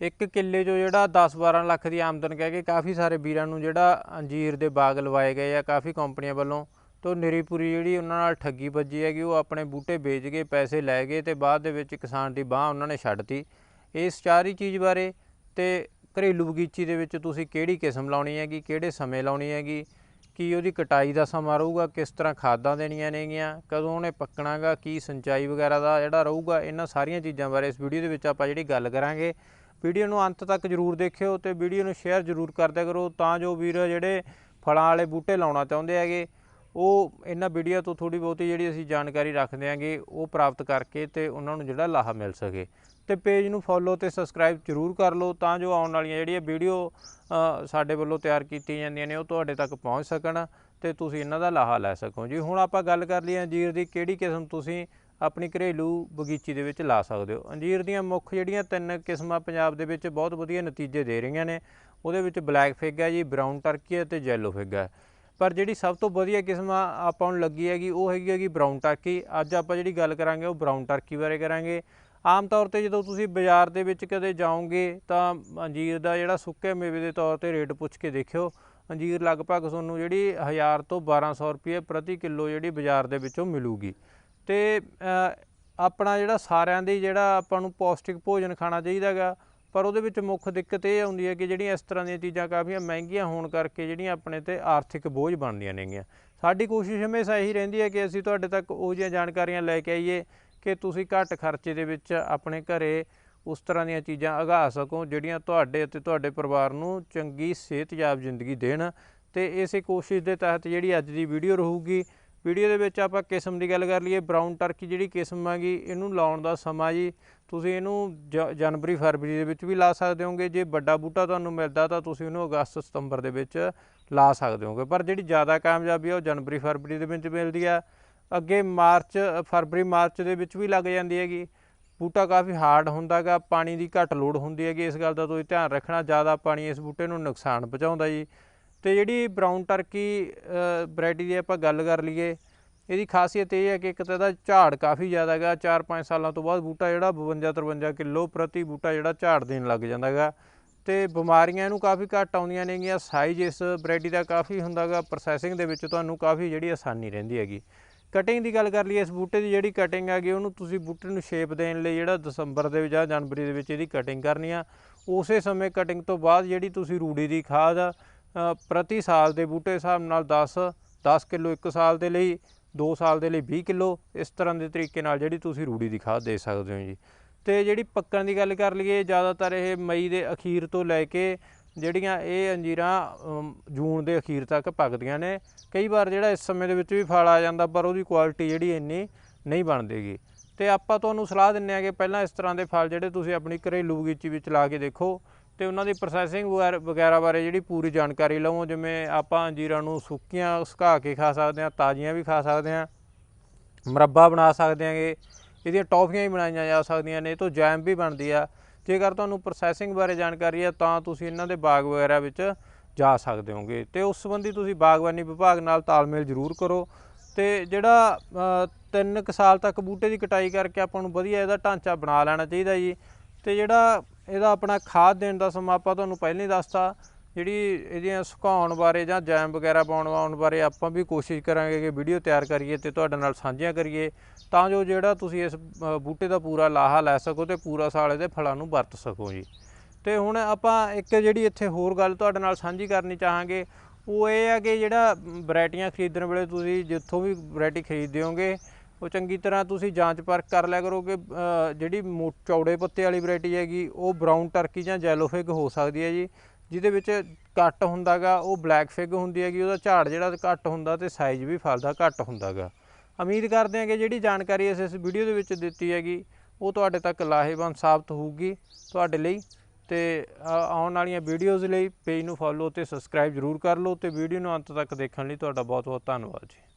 ਇੱਕ ਕਿੱਲੇ 'ਚੋਂ ਜਿਹੜਾ 10-12 ਲੱਖ ਦੀ ਆਮਦਨ ਕਹਿ ਕੇ ਕਾਫੀ ਸਾਰੇ ਵੀਰਾਂ ਨੂੰ ਜਿਹੜਾ ਅੰਜੀਰ ਦੇ ਬਾਗ ਲਵਾਏ ਗਏ ਆ, ਕਾਫੀ ਕੰਪਨੀਆਂ ਵੱਲੋਂ। ਤੋਂ ਨਿਰੀਪੁਰੀ ਜਿਹੜੀ ਉਹਨਾਂ ਨਾਲ ਠੱਗੀ ਵੱਜੀ ਹੈਗੀ, ਉਹ ਆਪਣੇ ਬੂਟੇ ਵੇਚ ਕੇ ਪੈਸੇ ਲੈ ਗਏ ਤੇ ਬਾਅਦ ਦੇ ਵਿੱਚ ਕਿਸਾਨ ਦੀ ਬਾਹ ਉਹਨਾਂ ਨੇ ਛੱਡਤੀ ਇਸ ਚਾਰੀ ਚੀਜ਼ ਬਾਰੇ ਤੇ ਘਰੇਲੂ ਬਗੀਚੀ ਦੇ ਵਿੱਚ ਤੁਸੀਂ ਕਿਹੜੀ ਕਿਸਮ ਲਾਉਣੀ ਹੈਗੀ, ਕਿਹੜੇ ਸਮੇਂ ਲਾਉਣੀ ਹੈਗੀ, ਕੀ ਉਹਦੀ ਕਟਾਈ ਦਾ ਸਮਾਂ ਰਹੂਗਾ, ਕਿਸ ਤਰ੍ਹਾਂ ਖਾਦਾਂ ਦੇਣੀਆਂ ਨੇਗੀਆਂ, ਕਦੋਂ ਉਹਨੇ ਪੱਕਣਾਗਾ, ਕੀ ਸਿੰਚਾਈ ਵਗੈਰਾ ਦਾ ਜਿਹੜਾ ਰਹੂਗਾ, ਇਹਨਾਂ ਸਾਰੀਆਂ ਚੀਜ਼ਾਂ ਬਾਰੇ ਇਸ ਵੀਡੀਓ ਦੇ ਵਿੱਚ ਆਪਾਂ ਜਿਹੜੀ ਗੱਲ ਕਰਾਂਗੇ। ਵੀਡੀਓ ਨੂੰ ਅੰਤ ਤੱਕ ਜਰੂਰ ਦੇਖਿਓ ਤੇ ਵੀਡੀਓ ਨੂੰ ਸ਼ੇਅਰ ਜਰੂਰ ਕਰਦਿਆ ਕਰੋ ਤਾਂ ਜੋ ਵੀਰ ਜਿਹੜੇ ਫਲਾਂ ਵਾਲੇ ਬੂਟੇ ਲਾਉਣਾ ਚਾਹੁੰਦੇ ਹੈਗੇ, ਉਹ ਇਹਨਾਂ ਵੀਡੀਓ ਤੋਂ ਥੋੜੀ ਬਹੁਤੀ ਜਿਹੜੀ ਅਸੀਂ ਜਾਣਕਾਰੀ ਰੱਖਦੇ ਆਂਗੇ ਉਹ ਪ੍ਰਾਪਤ ਕਰਕੇ ਤੇ ਉਹਨਾਂ ਨੂੰ ਜਿਹੜਾ ਲਾਹਾ ਮਿਲ ਸਕੇ। ਤੇ ਪੇਜ ਨੂੰ ਫੋਲੋ ਤੇ ਸਬਸਕ੍ਰਾਈਬ ਜਰੂਰ ਕਰ ਲਓ ਤਾਂ ਜੋ ਆਉਣ ਵਾਲੀਆਂ ਜਿਹੜੀਆਂ ਵੀਡੀਓ ਸਾਡੇ ਵੱਲੋਂ ਤਿਆਰ ਕੀਤੀਆਂ ਜਾਂਦੀਆਂ ਨੇ, ਉਹ ਤੁਹਾਡੇ ਤੱਕ ਪਹੁੰਚ ਸਕਣ ਤੇ ਤੁਸੀਂ ਇਹਨਾਂ ਦਾ ਲਾਹਾ ਲੈ ਸਕੋ। ਜੀ, ਹੁਣ ਆਪਾਂ ਗੱਲ ਕਰ ਲਈਏ ਅੰਜੀਰ ਦੀ ਕਿਹੜੀ ਕਿਸਮ ਤੁਸੀਂ ਆਪਣੀ ਘਰੇਲੂ ਬਗੀਚੀ ਦੇ ਵਿੱਚ ਲਾ ਸਕਦੇ ਹੋ। ਅੰਜੀਰ ਦੀਆਂ ਮੁੱਖ ਜਿਹੜੀਆਂ ਤਿੰਨ ਕਿਸਮਾਂ ਪੰਜਾਬ ਦੇ ਵਿੱਚ ਬਹੁਤ ਵਧੀਆ ਨਤੀਜੇ ਦੇ ਰਹੀਆਂ ਨੇ। ਉਹਦੇ ਵਿੱਚ ਬਲੈਕ ਫਿਗ ਹੈ ਜੀ, ਬ੍ਰਾਊਨ ਟਰਕੀ ਹੈ ਤੇ ਯੈਲੋ ਫਿਗ ਹੈ। ਪਰ ਜਿਹੜੀ ਸਭ ਤੋਂ ਵਧੀਆ ਕਿਸਮ ਆਪਾਂ ਨੂੰ ਲੱਗੀ ਹੈਗੀ, ਉਹ ਹੈਗੀ ਹੈਗੀ ਬ੍ਰਾਊਨ ਟਰਕੀ। ਅੱਜ ਆਪਾਂ ਜਿਹੜੀ ਗੱਲ ਕਰਾਂਗੇ, ਉਹ ਬ੍ਰਾਊਨ ਟਰਕੀ ਬਾਰੇ ਕਰਾਂਗੇ। ਆਮ ਤੌਰ ਤੇ ਜਦੋਂ ਤੁਸੀਂ ਬਾਜ਼ਾਰ ਦੇ ਵਿੱਚ ਕਦੇ ਜਾਓਗੇ, ਤਾਂ ਅੰਜੀਰ ਦਾ ਜਿਹੜਾ ਸੁੱਕੇ ਮੇਵੇ ਦੇ ਤੌਰ ਤੇ ਰੇਟ ਪੁੱਛ ਕੇ ਦੇਖਿਓ। ਅੰਜੀਰ ਲਗਭਗ ਤੁਹਾਨੂੰ ਜਿਹੜੀ 1000 ਤੋਂ 1200 ਰੁਪਏ ਪ੍ਰਤੀ ਕਿਲੋ ਜਿਹੜੀ ਬਾਜ਼ਾਰ ਦੇ ਵਿੱਚੋਂ ਮਿਲੂਗੀ। ਤੇ ਆਪਣਾ ਜਿਹੜਾ ਸਾਰਿਆਂ ਦੇ ਜਿਹੜਾ ਆਪਾਂ ਨੂੰ ਪੌਸ਼ਟਿਕ ਭੋਜਨ ਖਾਣਾ ਚਾਹੀਦਾਗਾ ਪਰ ਉਹਦੇ ਵਿੱਚ ਮੁੱਖ ਦਿੱਕਤ ਇਹ ਆਉਂਦੀ ਹੈ ਕਿ ਜਿਹੜੀਆਂ ਇਸ ਤਰ੍ਹਾਂ ਦੀਆਂ ਚੀਜ਼ਾਂ ਕਾਫੀਆਂ ਮਹਿੰਗੀਆਂ ਹੋਣ ਕਰਕੇ ਜਿਹੜੀਆਂ ਆਪਣੇ ਤੇ ਆਰਥਿਕ ਬੋਝ ਬਣਦੀਆਂ ਨੇਗੀਆਂ। ਸਾਡੀ ਕੋਸ਼ਿਸ਼ ਹਮੇਸ਼ਾ ਇਹੀ ਰਹਿੰਦੀ ਹੈ ਕਿ ਅਸੀਂ ਤੁਹਾਡੇ ਤੱਕ ਉਹ ਜਿਹੀਆਂ ਜਾਣਕਾਰੀਆਂ ਲੈ ਕੇ ਆਈਏ ਕਿ ਤੁਸੀਂ ਘੱਟ ਖਰਚੇ ਦੇ ਵਿੱਚ ਆਪਣੇ ਘਰੇ ਉਸ ਤਰ੍ਹਾਂ ਦੀਆਂ ਚੀਜ਼ਾਂ ਉਗਾ ਸਕੋ, ਜਿਹੜੀਆਂ ਤੁਹਾਡੇ ਅਤੇ ਤੁਹਾਡੇ ਪਰਿਵਾਰ ਨੂੰ ਚੰਗੀ ਸਿਹਤਯਾਬ ਜ਼ਿੰਦਗੀ ਦੇਣ। ਤੇ ਇਸੇ ਕੋਸ਼ਿਸ਼ ਦੇ ਤਹਿਤ ਜਿਹੜੀ ਅੱਜ ਦੀ ਵੀਡੀਓ ਰਹੂਗੀ ਵੀਡੀਓ ਦੇ ਵਿੱਚ ਆਪਾਂ ਕਿਸਮ ਦੀ ਗੱਲ ਕਰ ਲਈਏ ਬਰਾਊਨ ਟਰਕੀ ਜਿਹੜੀ ਕਿਸਮ ਹੈਗੀ ਇਹਨੂੰ ਲਾਉਣ ਦਾ ਸਮਾਂ ਜੀ, ਤੁਸੀਂ ਇਹਨੂੰ ਜਨਵਰੀ, ਫਰਵਰੀ ਦੇ ਵਿੱਚ ਵੀ ਲਾ ਸਕਦੇ ਹੋਗੇ, ਜੇ ਵੱਡਾ ਬੂਟਾ ਤੁਹਾਨੂੰ ਮਿਲਦਾ ਤਾਂ ਤੁਸੀਂ ਉਹਨੂੰ ਅਗਸਤ, ਸਤੰਬਰ ਦੇ ਵਿੱਚ ਲਾ ਸਕਦੇ ਹੋਗੇ, ਪਰ ਜਿਹੜੀ ਜ਼ਿਆਦਾ ਕਾਮਯਾਬੀ ਆ ਉਹ ਜਨਵਰੀ, ਫਰਵਰੀ ਦੇ ਵਿੱਚ ਮਿਲਦੀ ਆ। ਅੱਗੇ ਮਾਰਚ, ਫਰਵਰੀ, ਮਾਰਚ ਦੇ ਵਿੱਚ ਵੀ ਲੱਗ ਜਾਂਦੀ ਹੈਗੀ। ਬੂਟਾ ਕਾਫੀ ਹਾਰਡ ਹੁੰਦਾਗਾ ਪਾਣੀ ਦੀ ਘੱਟ ਲੋੜ ਹੁੰਦੀ ਹੈਗੀ, ਇਸ ਗੱਲ ਦਾ ਤੁਸੀਂ ਧਿਆਨ ਰੱਖਣਾ, ਜ਼ਿਆਦਾ ਪਾਣੀ ਇਸ ਬੂਟੇ ਨੂੰ ਨੁਕਸਾਨ ਪਹੁੰਚਾਉਂਦਾ ਜੀ। ਤੇ ਜਿਹੜੀ ਬਰਾਊਨ ਟਰਕੀ ਵੈਰਾਈਟੀ ਦੀ ਆਪਾਂ ਗੱਲ ਕਰ ਲਈਏ, ਇਹਦੀ ਖਾਸੀਅਤ ਇਹ ਹੈ ਕਿ ਇੱਕ ਤਾਂ ਇਹਦਾ ਝਾੜ ਕਾਫੀ ਜ਼ਿਆਦਾ ਹੈਗਾ 4-5 ਸਾਲਾਂ ਤੋਂ ਬਾਅਦ ਬੂਟਾ ਜਿਹੜਾ 52-53 ਕਿਲੋ ਪ੍ਰਤੀ ਬੂਟਾ ਜਿਹੜਾ ਝਾੜ ਦੇਣ ਲੱਗ ਜਾਂਦਾ ਹੈਗਾ। ਤੇ ਬਿਮਾਰੀਆਂ ਇਹਨੂੰ ਕਾਫੀ ਘੱਟ ਆਉਂਦੀਆਂ ਨੇਗੀਆਂ ਸਾਈਜ਼ ਇਸ ਵੈਰਾਈਟੀ ਦਾ ਕਾਫੀ ਹੁੰਦਾਗਾ ਪ੍ਰੋਸੈਸਿੰਗ ਦੇ ਵਿੱਚ ਤੁਹਾਨੂੰ ਕਾਫੀ ਜਿਹੜੀ ਆਸਾਨੀ ਰਹਿੰਦੀ ਹੈਗੀ। ਕਟਿੰਗ ਦੀ ਗੱਲ ਕਰ ਲਈਏ, ਇਸ ਬੂਟੇ ਦੀ ਜਿਹੜੀ ਕਟਿੰਗ ਹੈਗੀ, ਉਹਨੂੰ ਤੁਸੀਂ ਬੂਟੇ ਨੂੰ ਸ਼ੇਪ ਦੇਣ ਲਈ ਜਿਹੜਾ ਦਸੰਬਰ ਦੇ ਵਿੱਚ ਜਾਂ ਜਨਵਰੀ ਦੇ ਵਿੱਚ ਇਹਦੀ ਕਟਿੰਗ ਕਰਨੀ ਆ। ਉਸੇ ਸਮੇਂ ਕਟਿੰਗ ਤੋਂ ਬਾਅਦ ਜਿਹੜੀ ਤੁਸੀਂ ਰੂੜੀ ਦੀ ਖਾਦ ਪ੍ਰਤੀ ਸਾਲ ਦੇ ਬੂਟੇ ਹਿਸਾਬ ਨਾਲ 10 10 ਕਿਲੋ 1 ਸਾਲ ਦੇ ਲਈ 2 ਸਾਲ ਦੇ ਲਈ 20 ਕਿਲੋ, ਇਸ ਤਰ੍ਹਾਂ ਦੇ ਤਰੀਕੇ ਨਾਲ ਜਿਹੜੀ ਤੁਸੀਂ ਰੂੜੀ ਦੀ ਖਾਦ ਦੇ ਸਕਦੇ ਹੋ ਜੀ। ਤੇ ਜਿਹੜੀ ਪੱਕਣ ਦੀ ਗੱਲ ਕਰ ਲਈਏ, ਜ਼ਿਆਦਾਤਰ ਇਹ ਮਈ ਦੇ ਅਖੀਰ ਤੋਂ ਲੈ ਕੇ ਜਿਹੜੀਆਂ ਇਹ ਅੰਜੀਰਾਂ ਜੂਨ ਦੇ ਅਖੀਰ ਤੱਕ ਪੱਕਦੀਆਂ ਨੇ। ਕਈ ਵਾਰ ਜਿਹੜਾ ਇਸ ਸਮੇਂ ਦੇ ਵਿੱਚ ਵੀ ਫਲ ਆ ਜਾਂਦਾ, ਪਰ ਉਹਦੀ ਕੁਆਲਿਟੀ ਜਿਹੜੀ ਇੰਨੀ ਨਹੀਂ ਬਣਦੀਗੀ। ਤੇ ਆਪਾਂ ਤੁਹਾਨੂੰ ਸਲਾਹ ਦਿੰਨੇ ਆ ਕਿ ਪਹਿਲਾਂ ਇਸ ਤਰ੍ਹਾਂ ਦੇ ਫਲ ਜਿਹੜੇ ਤੁਸੀਂ ਆਪਣੀ ਘਰੇਲੂ ਬਗੀਚੀ ਵਿੱਚ ਲਾ ਕੇ ਦੇਖੋ। ਤੇ ਉਹਨਾਂ ਦੀ ਪ੍ਰੋਸੈਸਿੰਗ ਵਗੈਰਾ ਬਾਰੇ ਜਿਹੜੀ ਪੂਰੀ ਜਾਣਕਾਰੀ ਲਵੋ, ਜਿਵੇਂ ਆਪਾਂ ਅੰਜੀਰਾਂ ਨੂੰ ਸੁੱਕੀਆਂ ਸੁਕਾ ਕੇ ਖਾ ਸਕਦੇ ਹਾਂ, ਤਾਜ਼ੀਆਂ ਵੀ ਖਾ ਸਕਦੇ ਹਾਂ, ਮਰੱਬਾ ਬਣਾ ਸਕਦੇ ਹਾਂਗੇ, ਇਹਦੀਆਂ ਟੌਫੀਆਂ ਵੀ ਬਣਾਈਆਂ ਜਾ ਸਕਦੀਆਂ ਨੇ, ਇਹ ਤੋਂ ਜੈਮ ਵੀ ਬਣਦੀ ਆ। ਜੇਕਰ ਤੁਹਾਨੂੰ ਪ੍ਰੋਸੈਸਿੰਗ ਬਾਰੇ ਜਾਣਕਾਰੀ ਹੈ ਤਾਂ ਤੁਸੀਂ ਇਹਨਾਂ ਦੇ ਬਾਗ ਵਗੈਰਾ ਵਿੱਚ ਜਾ ਸਕਦੇ ਹੋਗੇ। ਤੇ ਉਸ ਸੰਬੰਧੀ ਤੁਸੀਂ ਬਾਗਬਾਨੀ ਵਿਭਾਗ ਨਾਲ ਤਾਲਮੇਲ ਜ਼ਰੂਰ ਕਰੋ। ਤੇ ਜਿਹੜਾ 3 ਕੁ ਸਾਲ ਤੱਕ ਬੂਟੇ ਦੀ ਕਟਾਈ ਕਰਕੇ ਆਪਾਂ ਨੂੰ ਵਧੀਆ ਇਹਦਾ ਢਾਂਚਾ ਬਣਾ ਲੈਣਾ ਚਾਹੀਦਾ ਜੀ। ਤੇ ਜਿਹੜਾ ਇਹਦਾ ਆਪਣਾ ਖਾਦ ਦੇਣ ਦਾ ਸਮਾਂ ਆਪਾਂ ਤੁਹਾਨੂੰ ਪਹਿਲਾਂ ਹੀ ਦੱਸਤਾ, ਜਿਹੜੀ ਇਹਦੀਆਂ ਸੁਕਾਉਣ ਬਾਰੇ ਜਾਂ ਜੈਮ ਵਗੈਰਾ ਪਾਉਣ ਬਾਰੇ ਆਪਾਂ ਵੀ ਕੋਸ਼ਿਸ਼ ਕਰਾਂਗੇ ਕਿ ਵੀਡੀਓ ਤਿਆਰ ਕਰੀਏ ਤੇ ਤੁਹਾਡੇ ਨਾਲ ਸਾਂਝੀਆਂ ਕਰੀਏ, ਤਾਂ ਜੋ ਜਿਹੜਾ ਤੁਸੀਂ ਇਸ ਬੂਟੇ ਦਾ ਪੂਰਾ ਲਾਹਾ ਲੈ ਸਕੋ ਤੇ ਪੂਰਾ ਸਾਲ ਇਹਦੇ ਫਲਾਂ ਨੂੰ ਵਰਤ ਸਕੋ ਜੀ। ਤੇ ਹੁਣ ਆਪਾਂ ਇੱਕ ਜਿਹੜੀ ਇੱਥੇ ਹੋਰ ਗੱਲ ਤੁਹਾਡੇ ਨਾਲ ਸਾਂਝੀ ਕਰਨੀ ਚਾਹਾਂਗੇ, ਉਹ ਇਹ ਹੈ ਕਿ ਜਿਹੜਾ ਵੈਰਾਈਟੀਆਂ ਖਰੀਦਣ ਵੇਲੇ ਤੁਸੀਂ ਜਿੱਥੋਂ ਵੀ ਵੈਰਾਈਟੀ ਖਰੀਦਦੇ ਹੋਗੇ ਉਹ ਚੰਗੀ ਤਰ੍ਹਾਂ ਤੁਸੀਂ ਜਾਂਚ ਪਰਖ ਕਰ ਲਿਆ ਕਰੋ ਕਿ ਜਿਹੜੀ ਚੌੜੇ ਪੱਤੇ ਵਾਲੀ ਵੈਰਾਈਟੀ ਹੈਗੀ, ਉਹ ਬ੍ਰਾਊਨ ਟਰਕੀ ਜਾਂ ਜੈਲੋ ਫਿਗ ਹੋ ਸਕਦੀ ਹੈ ਜੀ। ਜਿਹਦੇ ਵਿੱਚ ਕੱਟ ਹੁੰਦਾਗਾ, ਉਹ ਬਲੈਕ ਫਿਗ ਹੁੰਦੀ ਹੈਗੀ, ਉਹਦਾ ਝਾੜ ਜਿਹੜਾ ਘੱਟ ਹੁੰਦਾ ਤੇ ਸਾਈਜ਼ ਵੀ ਫਲ ਦਾ ਘੱਟ ਹੁੰਦਾਗਾ। ਉਮੀਦ ਕਰਦੇ ਹਾਂ ਕਿ ਜਿਹੜੀ ਜਾਣਕਾਰੀ ਅਸੀਂ ਇਸ ਵੀਡੀਓ ਦੇ ਵਿੱਚ ਦਿੱਤੀ ਹੈਗੀ, ਉਹ ਤੁਹਾਡੇ ਤੱਕ ਲਾਹੇਵੰਦ ਸਾਬਤ ਹੋਊਗੀ ਤੁਹਾਡੇ ਲਈ। ਤੇ ਆਉਣ ਵਾਲੀਆਂ ਵੀਡੀਓਜ਼ ਲਈ ਪੇਜ ਨੂੰ ਫੋਲੋ ਤੇ ਸਬਸਕ੍ਰਾਈਬ ਜ਼ਰੂਰ ਕਰ ਲਓ ਤੇ ਵੀਡੀਓ ਨੂੰ ਅੰਤ ਤੱਕ ਦੇਖਣ ਲਈ ਤੁਹਾਡਾ ਬਹੁਤ ਬਹੁਤ ਧੰਨਵਾਦ ਜੀ।